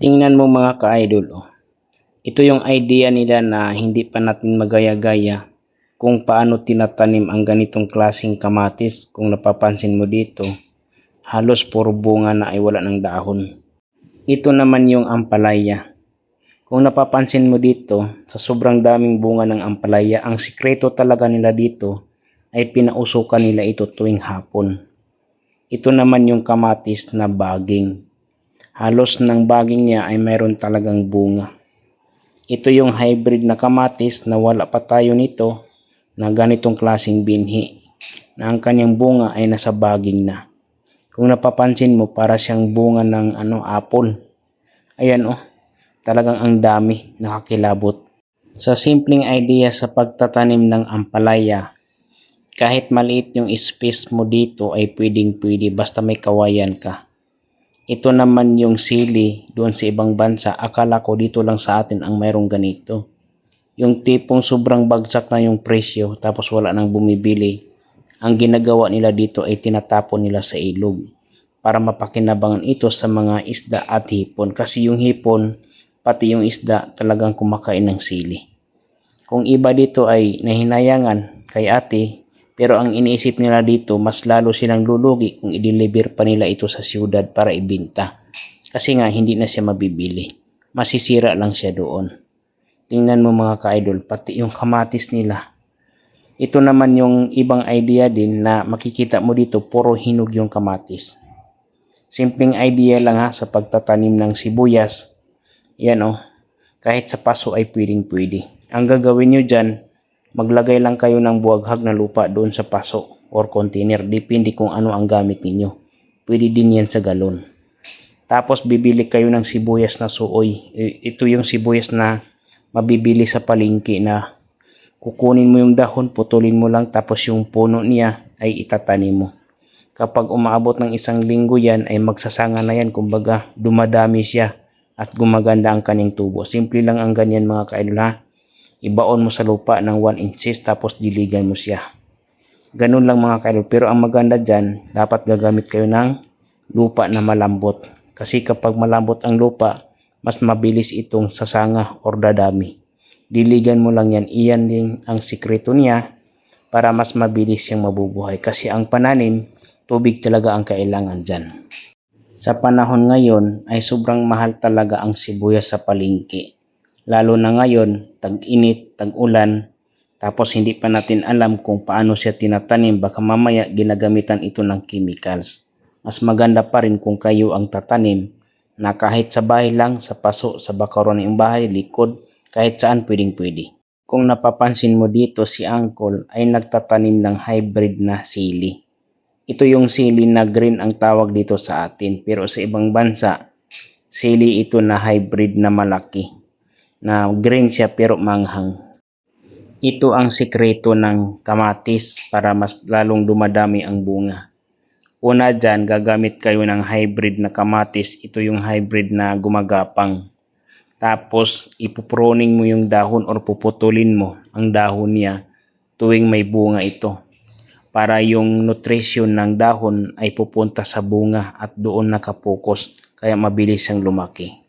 Tingnan mo mga ka-idol. Oh. Ito yung idea nila na hindi pa natin magaya-gaya kung paano tinatanim ang ganitong klasing kamatis. Kung napapansin mo dito, halos puro bunga na ay wala ng dahon. Ito naman yung ampalaya. Kung napapansin mo dito, sa sobrang daming bunga ng ampalaya, ang sikreto talaga nila dito ay pinausukan nila ito tuwing hapon. Ito naman yung kamatis na baging. Halos ng baging niya ay mayroon talagang bunga. Ito yung hybrid na kamatis na wala pa tayo nito na ganitong klasing binhi na ang kanyang bunga ay nasa baging na. Kung napapansin mo para siyang bunga ng ano apple. Ayan oh, talagang ang dami nakakilabot. Sa simpleng idea sa pagtatanim ng ampalaya, kahit maliit yung space mo dito ay pwedeng pwede basta may kawayan ka. Ito naman yung sili doon sa ibang bansa. Akala ko dito lang sa atin ang mayroong ganito. Yung tipong sobrang bagsak na yung presyo tapos wala nang bumibili. Ang ginagawa nila dito ay tinatapon nila sa ilog para mapakinabangan ito sa mga isda at hipon. Kasi yung hipon, pati yung isda talagang kumakain ng sili. Kung iba dito ay nahinayangan kay ate, pero ang iniisip nila dito, mas lalo silang lulugi kung i-deliver pa nila ito sa siyudad para ibinta. Kasi nga, hindi na siya mabibili. Masisira lang siya doon. Tingnan mo mga ka-idol, pati yung kamatis nila. Ito naman yung ibang idea din na makikita mo dito, puro hinog yung kamatis. Simpleng idea lang ha sa pagtatanim ng sibuyas. Yan oh, kahit sa paso ay pwedeng pwede. Ang gagawin nyo dyan, maglagay lang kayo ng buwaghag na lupa doon sa paso or container. Depende kung ano ang gamit ninyo. Pwede din yan sa galon. Tapos bibili kayo ng sibuyas na suoy. Ito yung sibuyas na mabibili sa palengke na kukunin mo yung dahon, putulin mo lang tapos yung puno niya ay itatanim mo. Kapag umaabot ng isang linggo yan ay magsasanga na yan. Kumbaga dumadami siya at gumaganda ang kaning tubo. Simple lang ang ganyan mga kaidol ibaon mo sa lupa ng 1 inches tapos diligan mo siya. Ganun lang mga kaidol. Pero ang maganda dyan, dapat gagamit kayo ng lupa na malambot. Kasi kapag malambot ang lupa, mas mabilis itong sasanga or dadami. Diligan mo lang yan. Iyan din ang sikreto niya para mas mabilis siyang mabubuhay. Kasi ang pananim, tubig talaga ang kailangan dyan. Sa panahon ngayon ay sobrang mahal talaga ang sibuyas sa palengke. Lalo na ngayon, tag-init, tag-ulan, tapos hindi pa natin alam kung paano siya tinatanim, baka mamaya ginagamitan ito ng chemicals. Mas maganda pa rin kung kayo ang tatanim na kahit sa bahay lang, sa paso, sa bakaron ng bahay, likod, kahit saan pwedeng pwede. Kung napapansin mo dito, si Uncle ay nagtatanim ng hybrid na sili. Ito yung sili na green ang tawag dito sa atin, pero sa ibang bansa, sili ito na hybrid na malaki na green siya pero manghang. Ito ang sikreto ng kamatis para mas lalong dumadami ang bunga. Una dyan, gagamit kayo ng hybrid na kamatis. Ito yung hybrid na gumagapang. Tapos, ipuproning mo yung dahon or puputulin mo ang dahon niya tuwing may bunga ito. Para yung nutrition ng dahon ay pupunta sa bunga at doon nakapokus kaya mabilis siyang lumaki.